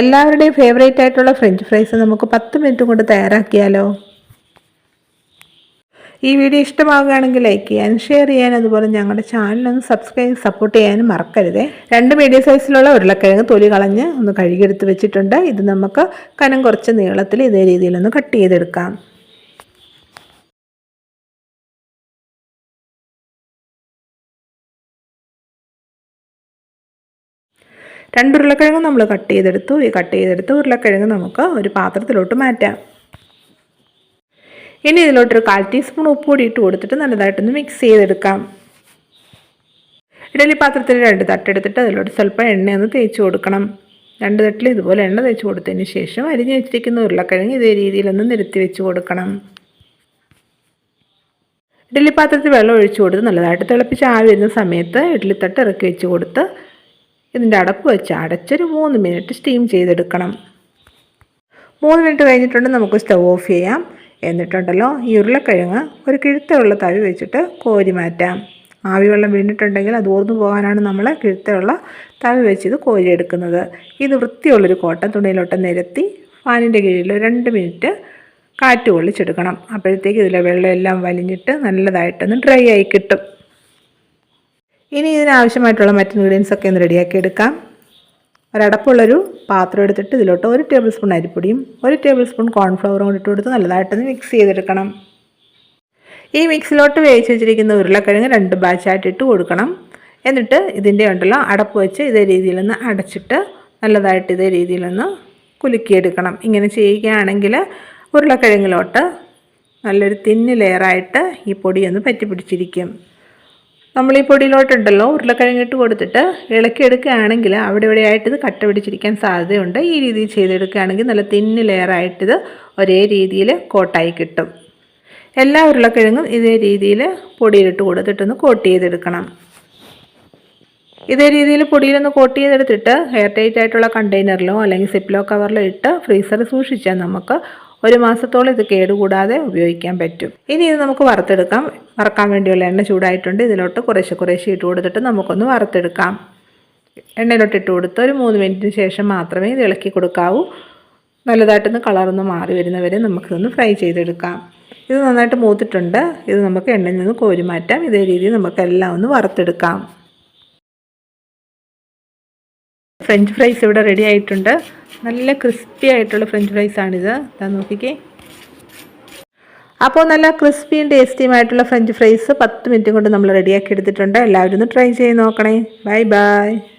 എല്ലാവരുടെയും ഫേവറേറ്റ് ആയിട്ടുള്ള French fries നമുക്ക് പത്ത് മിനിറ്റ് കൊണ്ട് തയ്യാറാക്കിയാലോ? ഈ വീഡിയോ ഇഷ്ടമാവുകയാണെങ്കിൽ ലൈക്ക് ചെയ്യാനും ഷെയർ ചെയ്യാനും അതുപോലെ ഞങ്ങളുടെ ചാനലൊന്ന് സബ്സ്ക്രൈബ് സപ്പോർട്ട് ചെയ്യാനും മറക്കരുതേ. രണ്ട് മീഡിയം സൈസിലുള്ള ഉരുളക്കിഴങ്ങ് തൊലി കളഞ്ഞ് ഒന്ന് കഴുകിയെടുത്ത് വെച്ചിട്ടുണ്ട്. ഇത് നമുക്ക് കനം കുറച്ച് നീളത്തിൽ ഇതേ രീതിയിലൊന്ന് കട്ട് ചെയ്തെടുക്കാം. രണ്ട് ഉരുളക്കിഴങ്ങ് നമ്മൾ കട്ട് ചെയ്തെടുത്തു. ഈ കട്ട് ചെയ്തെടുത്ത് ഉരുളക്കിഴങ്ങ് നമുക്ക് ഒരു പാത്രത്തിലോട്ട് മാറ്റാം. ഇനി ഇതിലോട്ടൊരു കാൽ ടീസ്പൂൺ ഉപ്പ് കൂടി ഇട്ട് കൊടുത്തിട്ട് നല്ലതായിട്ടൊന്ന് മിക്സ് ചെയ്തെടുക്കാം. ഇഡലി പാത്രത്തിൽ രണ്ട് തട്ടെടുത്തിട്ട് അതിലോട്ട് സ്വല്പം എണ്ണയൊന്ന് തേച്ച് കൊടുക്കണം. രണ്ട് തട്ടിൽ ഇതുപോലെ എണ്ണ തേച്ച് കൊടുത്തതിന് ശേഷം അരിഞ്ഞ് വെച്ചിരിക്കുന്ന ഉരുളക്കിഴങ്ങ് ഇതേ രീതിയിലൊന്ന് നിരത്തി വെച്ച് കൊടുക്കണം. ഇഡലി പാത്രത്തിൽ വെള്ളം ഒഴിച്ചു കൊടുത്ത് നല്ലതായിട്ട് തിളപ്പിച്ച് ആവി വരുന്ന സമയത്ത് ഇഡ്ഡലിത്തട്ട് ഇറക്കി വെച്ച് കൊടുത്ത് ഇതിന്റെ അടപ്പ് വെച്ച് അടച്ചൊരു മൂന്ന് മിനിറ്റ് സ്റ്റീം ചെയ്തെടുക്കണം. മൂന്ന് മിനിറ്റ് കഴിഞ്ഞിട്ടുണ്ട് നമുക്ക് സ്റ്റവ് ഓഫ് ചെയ്യാം. എന്നിട്ടുണ്ടല്ലോ ഈ ഉരുളക്കിഴങ്ങ് ഒരു കിഴുത്തുള്ള തവി വെച്ചിട്ട് കോരി മാറ്റാം. ആവി വെള്ളം വീണിട്ടുണ്ടെങ്കിൽ അത് ഓർന്നു പോകാനാണ് നമ്മൾ കിഴുത്തുള്ള തവി വെച്ച് ഇത് കോരിയെടുക്കുന്നത്. ഇത് വൃത്തിയുള്ളൊരു കോട്ടൻ തുണിയിലോട്ട് നിരത്തി ഫാനിന്റെ കീഴിൽ രണ്ട് മിനിറ്റ് കാറ്റ് കൊള്ളിച്ചെടുക്കണം. അപ്പോഴത്തേക്ക് ഇതിലെ വെള്ളമെല്ലാം വലിഞ്ഞിട്ട് നല്ലതായിട്ടൊന്ന് ഡ്രൈ ആയി കിട്ടും. ഇനി ഇതിനാവശ്യമായിട്ടുള്ള മറ്റ് ഇൻഗ്രീഡിയൻസ് ഒക്കെ ഒന്ന് റെഡിയാക്കി എടുക്കാം. ഒരടപ്പുള്ളൊരു പാത്രം എടുത്തിട്ട് ഇതിലോട്ട് ഒരു ടേബിൾ സ്പൂൺ അരിപ്പൊടിയും ഒരു ടേബിൾ സ്പൂൺ കോൺഫ്ലവറും കൂടി ഇട്ട് കൊടുത്ത് നല്ലതായിട്ടൊന്ന് മിക്സ് ചെയ്തെടുക്കണം. ഈ മിക്സിലോട്ട് വേവിച്ച് വെച്ചിരിക്കുന്ന ഉരുളക്കിഴങ്ങ് രണ്ട് ബാച്ചായിട്ട് ഇട്ട് കൊടുക്കണം. എന്നിട്ട് ഇതിന്റെ ഉണ്ടല്ലോ അടപ്പ് വെച്ച് ഇതേ രീതിയിലൊന്ന് അടച്ചിട്ട് നല്ലതായിട്ട് ഇതേ രീതിയിലൊന്ന് കുലുക്കിയെടുക്കണം. ഇങ്ങനെ ചെയ്യുകയാണെങ്കിൽ ഉരുളക്കിഴങ്ങിലോട്ട് നല്ലൊരു തിന്ന് ലെയറായിട്ട് ഈ പൊടിയൊന്ന് പറ്റി പിടിച്ചിരിക്കും നമ്മൾ ഈ പൊടിയിലോട്ടുണ്ടല്ലോ ഉരുളക്കിഴങ്ങിട്ട് കൊടുത്തിട്ട് ഇളക്കി എടുക്കുകയാണെങ്കിൽ അവിടെ ഇവിടെ ആയിട്ട് ഇത് കട്ട പിടിച്ചിരിക്കാൻ സാധ്യതയുണ്ട്. ഈ രീതിയിൽ ചെയ്തെടുക്കുകയാണെങ്കിൽ നല്ല തിന്ന് ലെയറായിട്ടിത് ഒരേ രീതിയിൽ കോട്ടായി കിട്ടും. എല്ലാ ഉരുളക്കിഴങ്ങും ഇതേ രീതിയിൽ പൊടിയിലിട്ട് കൊടുത്തിട്ടൊന്ന് കോട്ട് ചെയ്തെടുക്കണം. ഇതേ രീതിയിൽ പൊടിയിലൊന്ന് കോട്ട് ചെയ്തെടുത്തിട്ട് എയർ ടൈറ്റ് ആയിട്ടുള്ള കണ്ടെയ്നറിലോ അല്ലെങ്കിൽ സിപ്ലോ കവറിലോ ഇട്ട് ഫ്രീസറിൽ സൂക്ഷിച്ചാൽ നമുക്ക് ഒരു മാസത്തോളം ഇത് കേടുകൂടാതെ ഉപയോഗിക്കാൻ പറ്റും. ഇനി ഇത് നമുക്ക് വറുത്തെടുക്കാം. വറക്കാൻ വേണ്ടിയുള്ള എണ്ണ ചൂടായിട്ടുണ്ട്. ഇതിലോട്ട് കുറേശ്ശെ കുറേശ്ശെ ഇട്ട് കൊടുത്തിട്ട് നമുക്കൊന്ന് വറുത്തെടുക്കാം. എണ്ണയിലോട്ട് ഇട്ട് കൊടുത്ത് ഒരു മൂന്ന് മിനിറ്റിന് ശേഷം മാത്രമേ ഇത് ഇളക്കി കൊടുക്കാവൂ. നല്ലതായിട്ടൊന്ന് കളറൊന്ന് മാറി വരുന്നവരെ നമുക്കിതൊന്ന് ഫ്രൈ ചെയ്തെടുക്കാം. ഇത് നന്നായിട്ട് മൂത്തിട്ടുണ്ട്. ഇത് നമുക്ക് എണ്ണയിൽ നിന്ന് കോരി മാറ്റാം. ഇതേ രീതിയിൽ നമുക്കെല്ലാം ഒന്ന് വറുത്തെടുക്കാം. ഫ്രഞ്ച് ഫ്രൈസ് ഇവിടെ റെഡി ആയിട്ടുണ്ട്. നല്ല ക്രിസ്പി ആയിട്ടുള്ള ഫ്രഞ്ച് ഫ്രൈസ് ആണിത്. ഇതാ നോക്കിക്കേ. അപ്പോൾ നല്ല ക്രിസ്പിയും ടേസ്റ്റിയുമായിട്ടുള്ള ഫ്രഞ്ച് ഫ്രൈസ് പത്ത് മിനിറ്റ് കൊണ്ട് നമ്മൾ റെഡിയാക്കി എടുത്തിട്ടുണ്ട്. എല്ലാവരും ഒന്ന് ട്രൈ ചെയ്ത് നോക്കണേ. Bye bye